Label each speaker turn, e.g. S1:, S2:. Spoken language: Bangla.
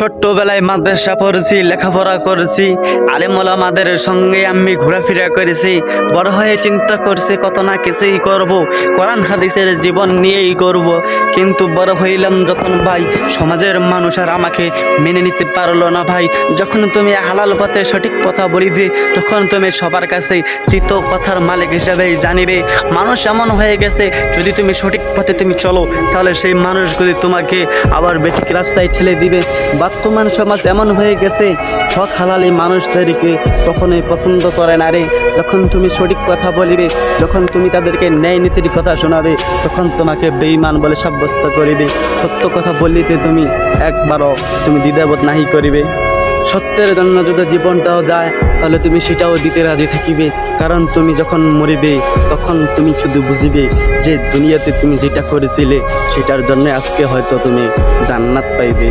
S1: ছোট্টবেলায় মাদ্রাসা পড়েছি, লেখাপড়া করেছি, আলেমলা মাদের সঙ্গে আমি ঘোরাফেরা করেছি। বড় হয়ে চিন্তা করছি, কত না কিছুই করব, কোরআন হাদিসের জীবন নিয়েই করব কিন্তু বড় হইলাম যখন ভাই, সমাজের মানুষ আর আমাকে মেনে নিতে পারল না ভাই। যখন তুমি হালাল পথে সঠিক কথা বলিবে, তখন তুমি সবার কাছে তৃতীয় কথার মালিক হিসাবেই জানিবে। মানুষ এমন হয়ে গেছে, যদি তুমি সঠিক পথে তুমি চলো, তাহলে সেই মানুষগুলি তোমাকে আবার বেঠিক রাস্তায় ঠেলে দিবে। বর্তমান সমাজ এমন হয়ে গেছে হক হালালি মানুষদেরকে কখনোই পছন্দ করে না রে। যখন তুমি সঠিক কথা বলিবে, যখন তুমি তাদেরকে ন্যায় নীতির কথা শোনাবে, তখন তোমাকে বেঈমান বলে সাব্যস্ত করিবে। সত্য কথা বললিতে তুমি একবারও তুমি দ্বিধাবোধ নাহি করিবে। সত্যের জন্য যদি জীবনটাও দেয় তাহলে তুমি সেটাও দিতে রাজি থাকিবে। কারণ তুমি যখন মরিবে, তখন তুমি শুধু বুঝিবে যে দুনিয়াতে তুমি যেটা করেছিলে, সেটার জন্য আজকে হয়তো তুমি জান্নাত পাইবে।